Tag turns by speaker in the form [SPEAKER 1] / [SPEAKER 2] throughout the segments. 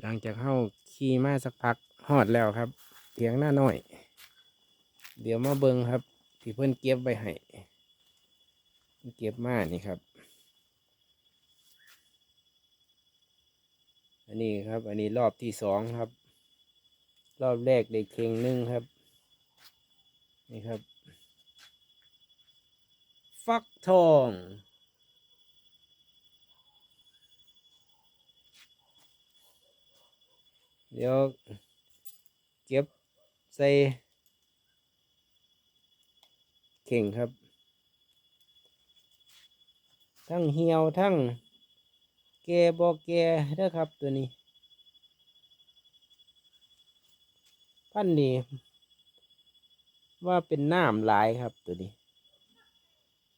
[SPEAKER 1] หลังจากเข้าขี่มาสักพักหอดแล้วครับเถียงหน้าน้อย เดี๋ยวมาเบิงครับ ที่เพื่อนเก็บไว้ให้เก็บมานี่ครับ อันนี้ครับ อันนี้รอบที่สองครับ รอบแรกเด็กเข่งหนึ่งครับ นี่ครับ ฟักทอง เดี๋ยวเก็บใส่เข่งครับ ทั้งเหี่ยวทั้งแกบอแกเด้อครับตัวนี้ พันนี้ว่าเป็นน้ำลายครับตัวนี้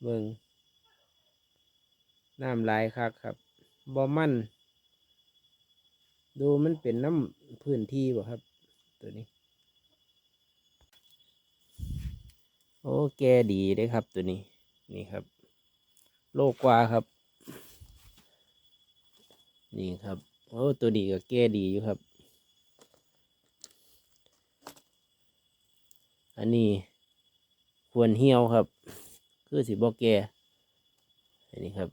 [SPEAKER 1] เบิงน้ำลายคักครับบอมัน ดูมันเป็นน้ำพื้นที่บ่ครับ ตัวนี้ โอ้แกดีเด้ครับตัวนี้ นี่ครับ โลกกว่าครับ นี่ครับ โอ้ตัวดีก็แกดีอยู่ครับ อันนี้ควรเหี่ยวครับ คือสิบอกแกอันนี้ครับ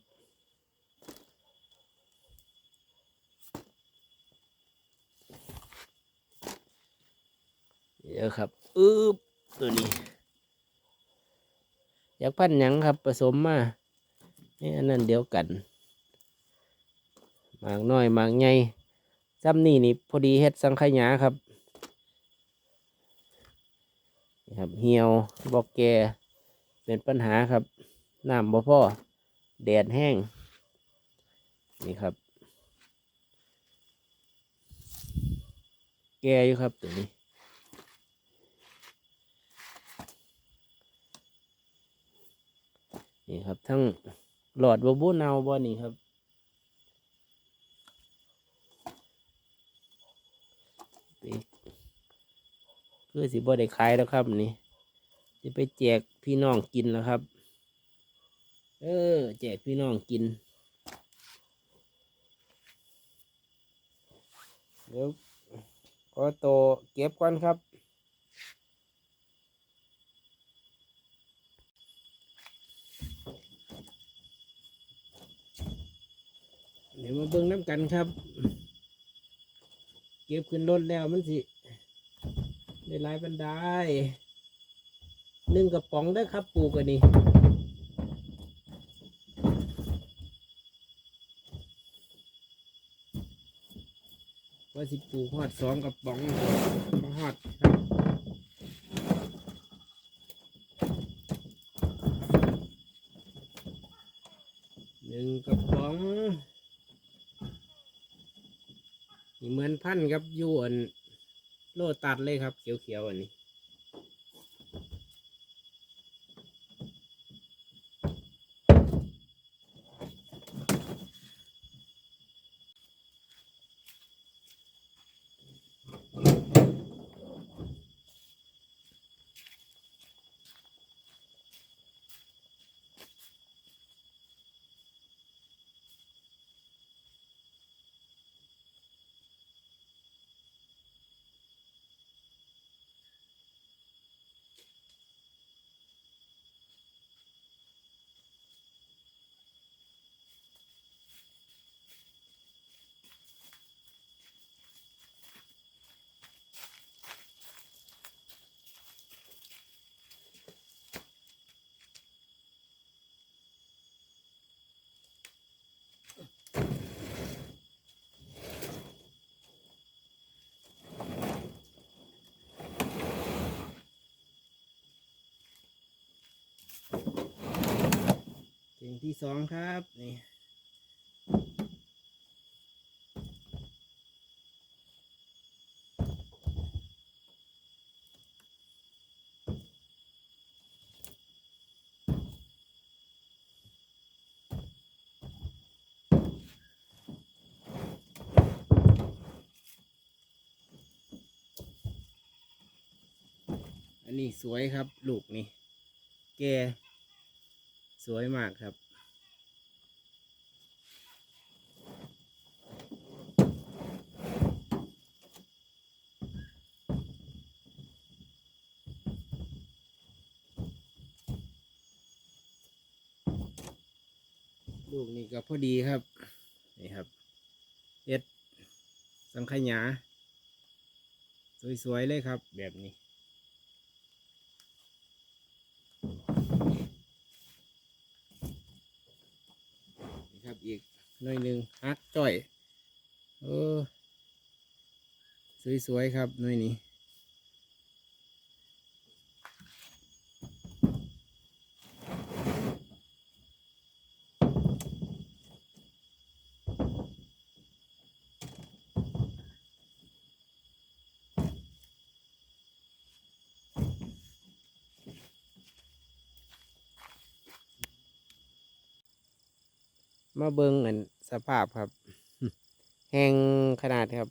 [SPEAKER 1] ดี๋ยวครับอึ๊บตัวนี้ อยากพันหยังครับผสมมาเนี่ยนนั้นเดียวกันหมากน้อยหมากใหญ่ซ้ำนี่นี่พอดีเฮ็ดสังขยาครับนี่ครับเหี่ยวบอกแกเป็นปัญหาครับน้ำบ่พอแดดแห้ง นี่ครับ แกอยู่ครับตัวนี้ นี่ครับ ทั้งหลอดบบูเนาบ่นี่ครับปีกคือสิบ่ได้ขายแล้วครับนี่จะไปแจกพี่น้องกินแล้วครับ เออ แจกพี่น้องกินเดี๋ยวขอโตเก็บก่อนครับ เดี๋ยวมาเบิ่งน้ำกันครับ เก็บขึ้นรถแล้วมันสิได้ลายบันไดหนึ่งกระป๋องได้ครับปูกันนี่ว่าสิปูหอดสองกระป๋องมาหอดครับหนึ่งกระป๋อง นี่เหมือนพันธุ์ครับอยวนโลตัดเลยครับ เขียวๆอันนี้ เก่งที่สองครับนี่อันนี้สวยครับ ลูกนี่ แกสวยมากครับ ลูกนี่ก็พอดีครับ นี่ครับเอ็ดสังขยา สวย ๆ เลยครับแบบนี้ หน่อยหนึ่งฮักจ่อย เออ สวยๆครับหน่อยนี้ มาเบิ่งอันสภาพครับ แห้งขนาดครับ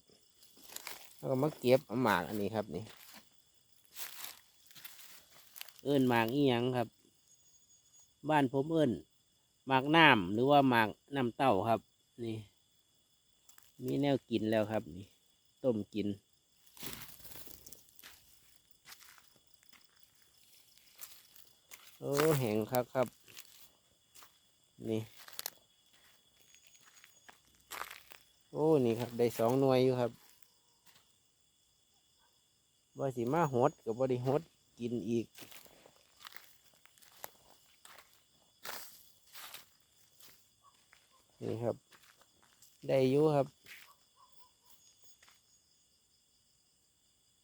[SPEAKER 1] แล้วก็มาเก็บหมากอันนี้ครับนี่ เอิ้นหมากอีหยังครับ บ้านผมเอิ้นหมากน้ำหรือว่าหมากน้ำเต้าครับ นี่ มีแนวกินแล้วครับนี่ ต้มกินโอ้แห้งครับครับ นี่ โอ้นี่ครับ ได้สองหน่วยอยู่ครับว่าสิมาหดกับบริหดกินอีก นี่ครับ ได้อยู่ครับ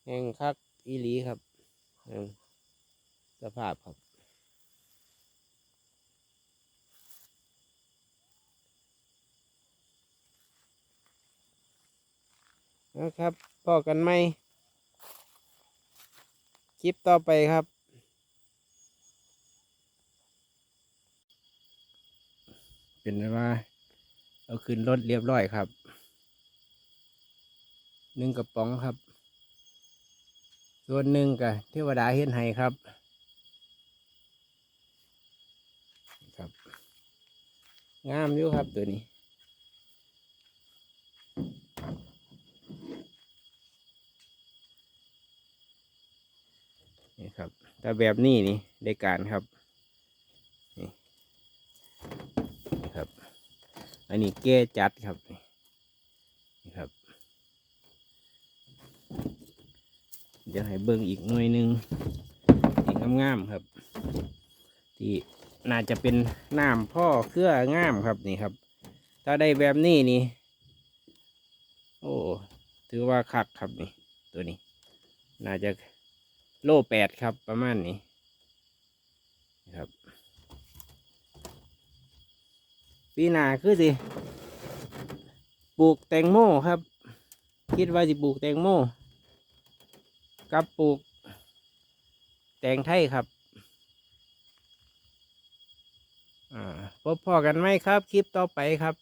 [SPEAKER 1] แห่งคักอีหลีครับสภาพครับ นะครับพอกันไหมคลิปต่อไปครับเป็นว่าเอาขึ้นรถเรียบร้อยครับหนึ่งกระป๋องครับ ส่วนหนึ่งกับเทวดาเฮ็ดให้ครับครับ งามอยู่ครับตัวนี้ ครับ แต่แบบนี้นี่ได้การครับนี่ครับ อันนี้แก้จัดครับนี่ครับ เดี๋ยวให้เบิ่งอีกหน่วยหนึ่งอีกงามๆครับ ที่น่าจะเป็นน้ำพ่อเครื่องามครับนี่ครับ ถ้าได้แบบนี้นี่ โอ้ ถือว่าคักครับนี่ ตัวนี้ น่าจะ โลแปดครับประมาณนี้ครับปีหนาคือสิปลูกแตงโมครับ คิดว่าสิปลูกแตงโมกับปลูก แตงไทยครับอ่าพบพอกันไหมครับ คลิปต่อไปครับ